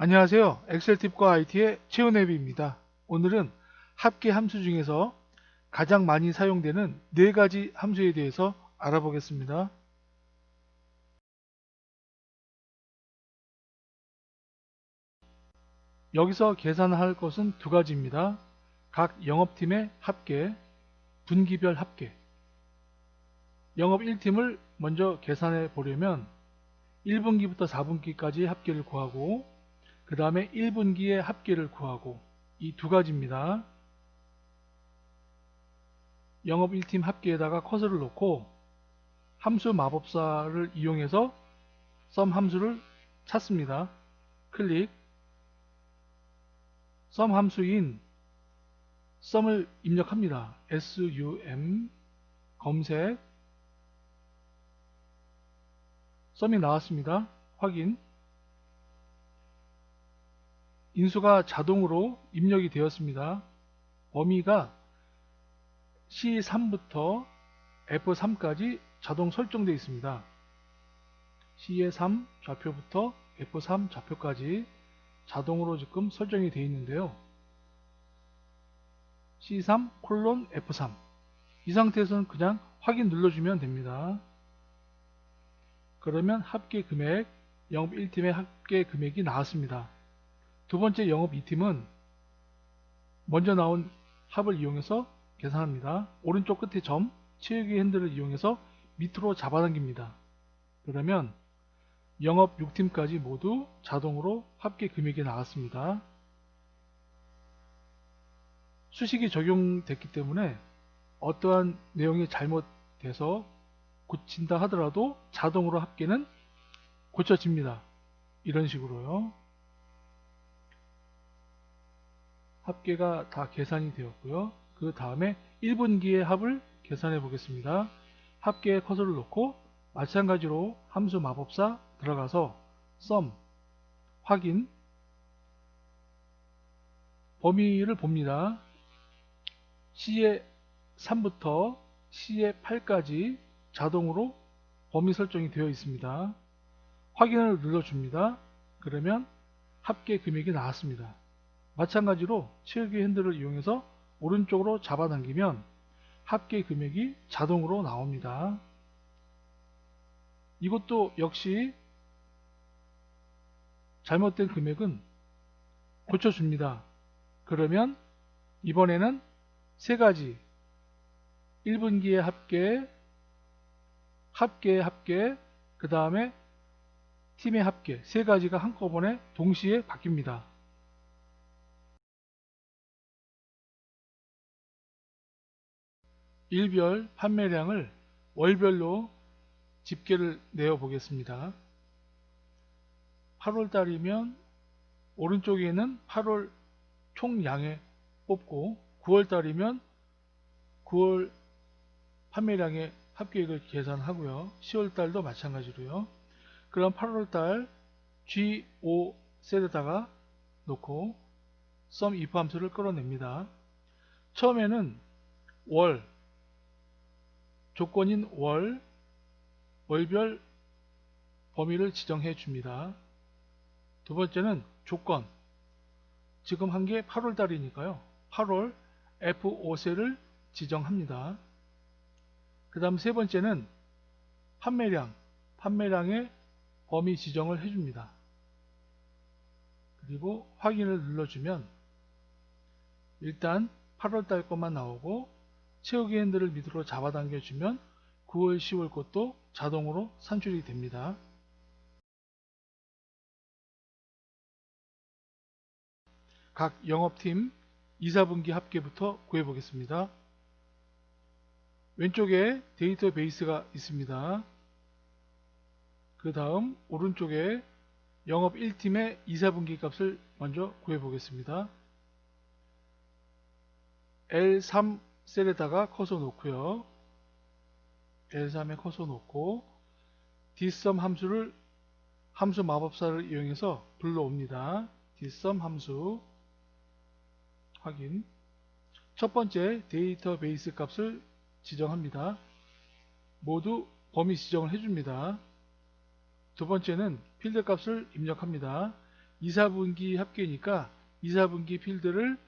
안녕하세요. 엑셀 팁과 IT의 최은혜비입니다. 오늘은 합계 함수 중에서 가장 많이 사용되는 네 가지 함수에 대해서 알아보겠습니다. 여기서 계산할 것은 두 가지입니다. 각 영업팀의 합계, 분기별 합계. 영업 1팀을 먼저 계산해 보려면 1분기부터 4분기까지 합계를 구하고 그 다음에 1분기의 합계를 구하고 이 두 가지입니다. 영업 1팀 합계에다가 커서를 놓고 함수 마법사를 이용해서 썸 함수를 찾습니다. 클릭 썸 함수인 썸을 입력합니다. sum 검색 썸이 나왔습니다. 확인 인수가 자동으로 입력이 되었습니다. 범위가 C3부터 F3까지 자동 설정되어 있습니다. C의 3 좌표부터 F3 좌표까지 자동으로 지금 설정이 되어 있는데요. C3 콜론 F3 이 상태에서는 그냥 확인 눌러주면 됩니다. 그러면 합계 금액 영업 1팀의 합계 금액이 나왔습니다. 두 번째 영업 2팀은 먼저 나온 합을 이용해서 계산합니다. 오른쪽 끝에 점, 치우기 핸들을 이용해서 밑으로 잡아당깁니다. 그러면 영업 6팀까지 모두 자동으로 합계 금액이 나왔습니다. 수식이 적용됐기 때문에 어떠한 내용이 잘못돼서 고친다 하더라도 자동으로 합계는 고쳐집니다. 이런 식으로요. 합계가 다 계산이 되었고요. 그 다음에 1분기의 합을 계산해 보겠습니다. 합계에 커서를 놓고 마찬가지로 함수 마법사 들어가서 sum 확인 범위를 봅니다. C의 3부터 C의 8까지 자동으로 범위 설정이 되어 있습니다. 확인을 눌러줍니다. 그러면 합계 금액이 나왔습니다. 마찬가지로 치우기 핸들을 이용해서 오른쪽으로 잡아당기면 합계 금액이 자동으로 나옵니다. 이것도 역시 잘못된 금액은 고쳐줍니다. 그러면 이번에는 세 가지 1분기의 합계, 합계의 합계, 그 다음에 팀의 합계 세 가지가 한꺼번에 동시에 바뀝니다. 일별 판매량을 월별로 집계를 내어 보겠습니다. 8월 달이면 오른쪽에는 8월 총량에 뽑고 9월 달이면 9월 판매량의 합계액을 계산하고요. 10월 달도 마찬가지로요. 그럼 8월 달 G5 셀에다가 놓고 sum if 함수를 끌어냅니다. 처음에는 월 조건인 월 월별 범위를 지정해 줍니다. 두 번째는 조건 지금 한 게 8월 달이니까요. 8월 F5셀을 지정합니다. 그 다음 세 번째는 판매량 판매량의 범위 지정을 해줍니다. 그리고 확인을 눌러주면 일단 8월달 것만 나오고 채우기 핸들을 밑으로 잡아당겨주면 9월, 10월 것도 자동으로 산출이 됩니다. 각 영업팀 2, 4분기 합계부터 구해보겠습니다. 왼쪽에 데이터베이스가 있습니다. 그 다음 오른쪽에 영업 1팀의 2, 4분기 값을 먼저 구해보겠습니다. L3 셀에다가 커서 놓고요. L3에 커서 놓고 dsum 함수를 함수 마법사를 이용해서 불러옵니다. dsum 함수 확인 첫 번째 데이터베이스 값을 지정합니다. 모두 범위 지정을 해줍니다. 두 번째는 필드 값을 입력합니다. 2, 4분기 합계니까 2, 4분기 필드를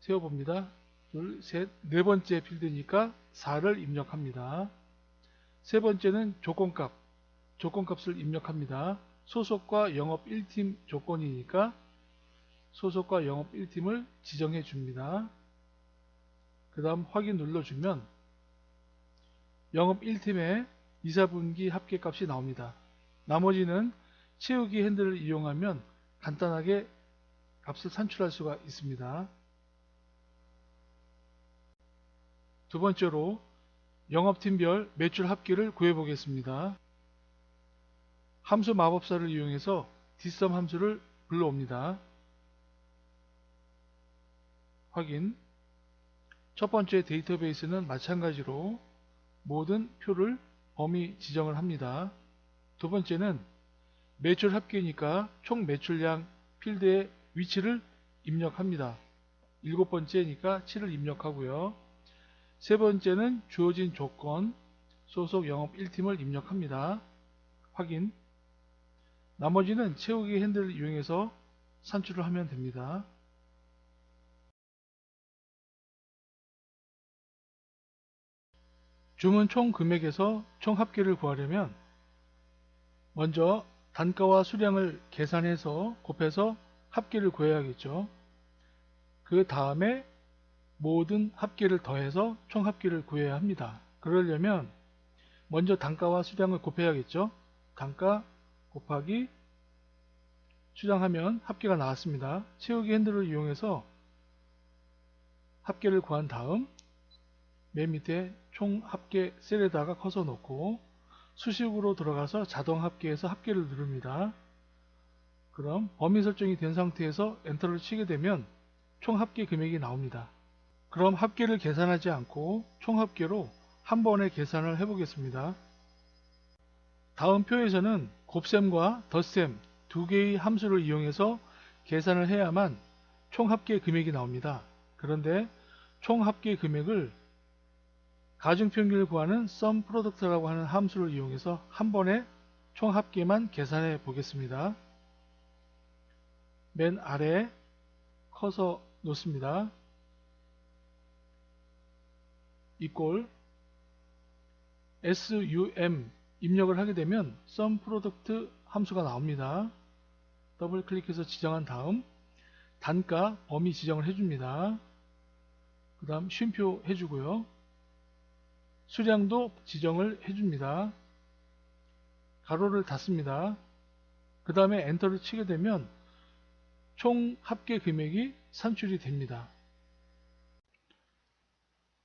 세워봅니다. 둘, 셋, 네 번째 필드니까 4를 입력합니다. 세 번째는 조건값, 조건값을 입력합니다. 소속과 영업 1팀 조건이니까 소속과 영업 1팀을 지정해 줍니다. 그 다음 확인 눌러주면 영업 1팀의 2, 4분기 합계값이 나옵니다. 나머지는 채우기 핸들을 이용하면 간단하게 값을 산출할 수가 있습니다. 두 번째로 영업팀별 매출 합계를 구해 보겠습니다. 함수 마법사를 이용해서 뒷섬 함수를 불러옵니다. 확인 첫 번째 데이터베이스는 마찬가지로 모든 표를 범위 지정을 합니다. 두 번째는 매출 합계니까 총 매출량 필드의 위치를 입력합니다. 일곱 번째니까 7을 입력하고요. 세 번째는 주어진 조건 소속 영업 1팀을 입력합니다. 확인 나머지는 채우기 핸들을 이용해서 산출을 하면 됩니다. 주문 총 금액에서 총 합계를 구하려면 먼저 단가와 수량을 계산해서 곱해서 합계를 구해야겠죠. 그 다음에 모든 합계를 더해서 총 합계를 구해야 합니다. 그러려면 먼저 단가와 수량을 곱해야겠죠. 단가 곱하기 수량하면 합계가 나왔습니다. 채우기 핸들을 이용해서 합계를 구한 다음 맨 밑에 총 합계 셀에다가 커서 놓고 수식으로 들어가서 자동 합계에서 합계를 누릅니다. 그럼 범위 설정이 된 상태에서 엔터를 치게 되면 총 합계 금액이 나옵니다. 그럼 합계를 계산하지 않고 총 합계로 한 번에 계산을 해보겠습니다. 다음 표에서는 곱셈과 덧셈 두 개의 함수를 이용해서 계산을 해야만 총 합계 금액이 나옵니다. 그런데 총 합계 금액을 가중평균을 구하는 sum product라고 하는 함수를 이용해서 한 번에 총 합계만 계산해 보겠습니다. 맨 아래 커서 놓습니다. 이꼴 sum 입력을 하게 되면 sum product 함수가 나옵니다. 더블 클릭해서 지정한 다음 단가 범위 지정을 해줍니다. 그 다음 쉼표 해주고요. 수량도 지정을 해줍니다. 가로를 닫습니다. 그 다음에 엔터를 치게 되면 총 합계 금액이 산출이 됩니다.